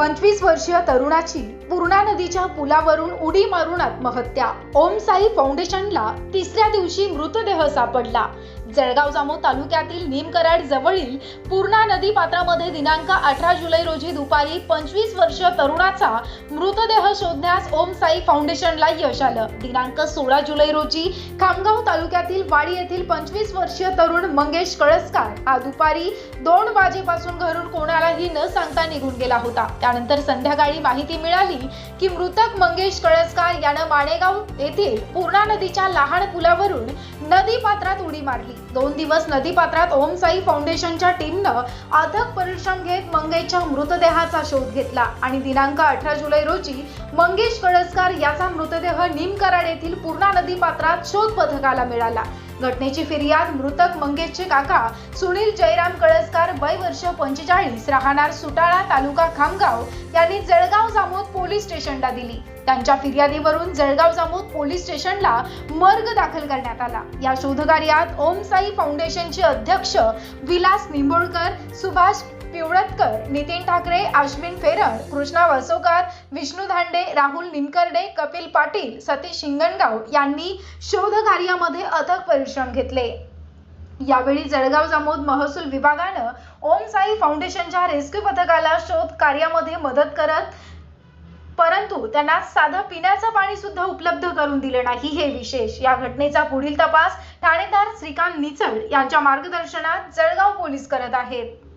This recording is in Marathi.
पंचवीस वर्षीय तरुणाची पूर्णा नदीच्या पुलावरून उडी मारून आत्महत्या. ओम साई फाउंडेशनला तिसऱ्या दिवशी मृतदेह सापडला. जळगाव जामो तालुक्यातील निमकराड जवळील पूर्णा नदी पात्रामध्ये दिनांक अठरा जुलै रोजी दुपारी पंचवीस वर्षीय तरुणाचा मृतदेह शोधण्यास ओम साई फाउंडेशनला यश आलं. दिनांक सोळा जुलै रोजी खामगाव तालुक्यातील वाडी येथील पंचवीस वर्षीय तरुण मंगेश कळसकार हा दुपारी दोन वाजेपासून घरून कोणाला न सांगता निघून गेला होता. त्यानंतर संध्याकाळी माहिती मिळाली की मृतक मंगेश कळसकार यानं माणेगाव येथील पूर्णा नदीच्या लहान पुलावरून नदी पात्रात उडी मारली. दोन दिवस नदी पात्रात ओमसाई फाउंडेशनच्या टीमनं अथक परिश्रम घेत मंगेशच्या मृतदेहाचा शोध घेतला आणि दिनांक अठरा जुलै रोजी मंगेश कळसकार याचा मृतदेह निमकराड येथील पूर्णा नदी पात्रात शोध पथकाला मिळाला. घटनेची फिर्याद मृतक मंगेशचे काका सुनील जयराम कळसकार वय वर्ष पंचेचाळीस राहणार सुटाळा तालुका खामगाव यांनी जळगाव जामोद पोलीस स्टेशनला दिली. त्यांच्या फिर्यादीवरून जळगाव जामोद पोलीस स्टेशनला मर्ग दाखल करण्यात आला. या शोधकार्यात ओम साई फाउंडेशनचे अध्यक्ष विलास निंबोळकर सुभाष पिवळतकर नितीन ठाकरे अश्विन फेरड कृष्णा वसोकर विष्णू धांडे राहुल निमकर्डे कपिल पाटील सतीश शिंगणगाव यांनी शोध कार्यामध्ये अथक परिश्रम घेतले. यावेळी जळगाव जामोद महसूल विभागानं ओम साई फाउंडेशनच्या रेस्क्यू पथकाला शोध कार्यामध्ये मदत करत परंतु त्यांना साधं पिण्याचं पाणी सुद्धा उपलब्ध करून दिलं नाही. हे विशेष. या घटनेचा पुढील तपास ठाणेदार श्रीकांत निचळ यांच्या मार्गदर्शनात जळगाव पोलीस करत आहेत.